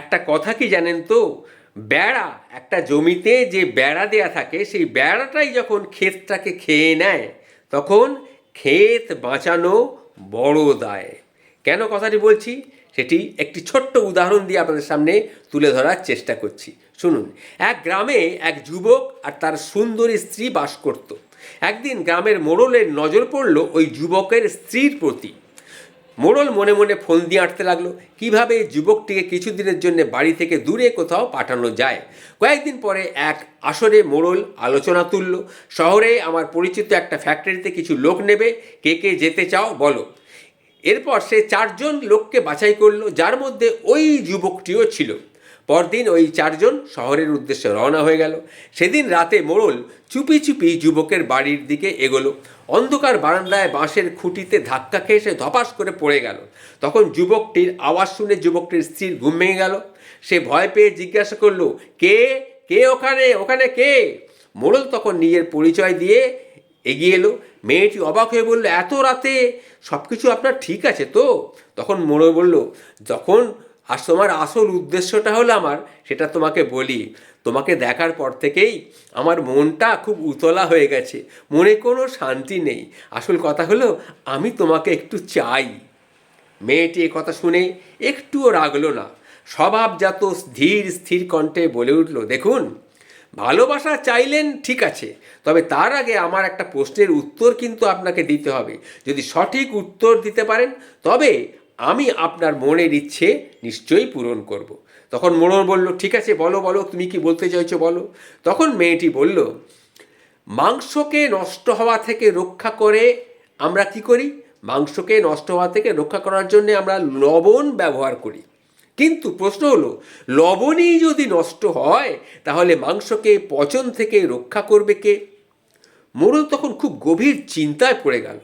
একটা কথা কি জানেন তো? বেড়া, একটা জমিতে যে বেড়া দেয়া থাকে, সেই বেড়াটাই যখন ক্ষেতটাকে খেয়ে নেয়, তখন ক্ষেত বাঁচানো বড় দায়। কেন কথাটি বলছি? সেটি একটি ছোট্ট উদাহরণ দিয়ে আপনাদের সামনে তুলে ধরার চেষ্টা করছি। শুনুন, এক গ্রামে এক যুবক আর তার সুন্দরী স্ত্রী বাস করত। একদিন গ্রামের মোড়লের নজর পড়ল ওই যুবকের স্ত্রীর প্রতি। মোড়ল মনে মনে ফোন দিয়ে আঁটতে লাগল, কীভাবে যুবকটিকে কিছুদিনের জন্য বাড়ি থেকে দূরে কোথাও পাঠানো যায়? কয়েকদিন পরে এক আসরে মোড়ল আলোচনা তুলল, শহরে আমার পরিচিত একটা ফ্যাক্টরিতে কিছু লোক নেবে, কে কে যেতে চাও বলো। এরপর সে চারজন লোককে বাছাই করল, যার মধ্যে ওই যুবকটিও ছিল। পরদিন ওই চারজন শহরের উদ্দেশ্যে রওনা হয়ে গেল। সেদিন রাতে মোড়ল চুপি চুপি যুবকের বাড়ির দিকে এগোলো। অন্ধকার বারান্দায় বাঁশের খুঁটিতে ধাক্কা খেয়ে সে ধপাস করে পড়ে গেল। তখন যুবকটির আওয়াজ শুনে যুবকটির স্ত্রীর ঘুম ভেঙে গেল। সে ভয় পেয়ে জিজ্ঞাসা করল, কে? কে ওখানে? ওখানে কে? মোড়ল তখন নিজের পরিচয় দিয়ে এগিয়ে এলো। মেয়েটি অবাক হয়ে বলল, এত রাতে সব কিছু আপনার ঠিক আছে তো? তখন মোড়ল বলল, যখন আজ তোমার আসল উদ্দেশ্যটা হলো আমার, সেটা তোমাকে বলি। তোমাকে দেখার পর থেকেই আমার মনটা খুব উতলা হয়ে গেছে। মনে কোনো শান্তি নেই। আসল কথা হলো, আমি তোমাকে একটু চাই। মেয়েটি এ কথা শুনে একটুও রাগলো না। স্বভাবজাত ধীর, স্থির কণ্ঠে বলে উঠল, দেখুন, ভালোবাসা চাইলেন ঠিক আছে, তবে তার আগে আমার একটা প্রশ্নের উত্তর কিন্তু আপনাকে দিতে হবে। যদি সঠিক উত্তর দিতে পারেন, তবে আমি আপনার মনের ইচ্ছে নিশ্চয়ই পূরণ করব। তখন মোড়ল বলল, ঠিক আছে, বলো বলো, তুমি কি বলতে চাইছো, বলো? তখন মেয়েটি বলল, মাংসকে নষ্ট হওয়া থেকে রক্ষা করে আমরা কি করি? মাংসকে নষ্ট হওয়া থেকে রক্ষা করার জন্য আমরা লবণ ব্যবহার করি। কিন্তু প্রশ্ন হলো, লবণই যদি নষ্ট হয়, তাহলে মাংসকে পচন থেকে রক্ষা করবে কে? মোড়ল তখন খুব গভীর চিন্তায় পড়ে গেল।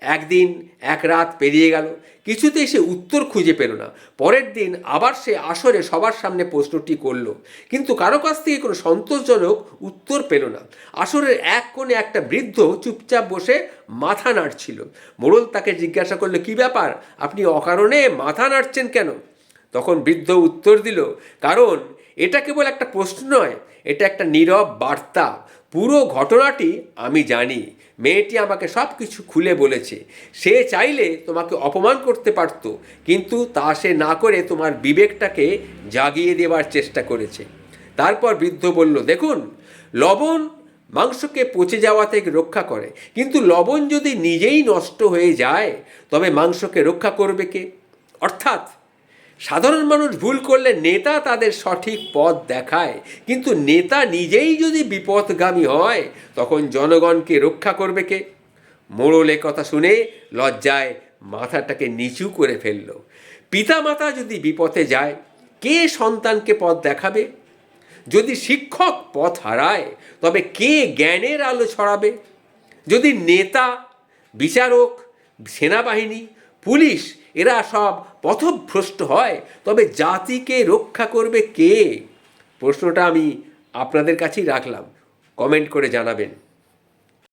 একদিন, এক রাত পেরিয়ে গেল। কিছুতেই সে উত্তর খুঁজে পেল না। পরের দিন আবার সে আসরে সবার সামনে প্রশ্নটি করল। কিন্তু কারও কাছ থেকে কোনো সন্তোষজনক উত্তর পেল না। আসরের এক কোণে একটা বৃদ্ধ চুপচাপ বসে মাথা নাড়ছিল। মোড়ল তাকে জিজ্ঞাসা করল, কী ব্যাপার? আপনি অকারণে মাথা নাড়ছেন কেন? তখন বৃদ্ধ উত্তর দিল, কারণ এটা কেবল একটা প্রশ্ন নয়, এটা একটা নীরব বার্তা। পুরো ঘটনাটি আমি জানি। মেয়েটি আমাকে সব কিছু খুলে বলেছে। সে চাইলে তোমাকে অপমান করতে পারত, কিন্তু তা সে না করে তোমার বিবেকটাকে জাগিয়ে দেওয়ার চেষ্টা করেছে। তারপর বৃদ্ধ বলল, দেখুন, লবণ মাংসকে পচে যাওয়া থেকে রক্ষা করে, কিন্তু লবণ যদি নিজেই নষ্ট হয়ে যায়, তবে মাংসকে রক্ষা করবে কে? অর্থাৎ সাধারণ মানুষ ভুল করলে নেতা তাদের সঠিক পথ দেখায়। কিন্তু নেতা নিজেই যদি বিপদগামী হয়, তখন জনগণকে রক্ষা করবে কে? মোড়ল কথা শুনে লজ্জায় মাথাটাকে নিচু করে ফেলল। পিতামাতা যদি বিপথে যায়, কে সন্তানকে পথ দেখাবে? যদি শিক্ষক পথ হারায়, তবে কে জ্ঞানের আলো ছড়াবে? যদি নেতা, বিচারক, সেনাবাহিনী, পুলিশ এরা সব পথভ্রষ্ট হয়, তবে জাতিকে রক্ষা করবে কে? প্রশ্নটা আমি আপনাদের কাছেই রাখলাম। কমেন্ট করে জানাবেন।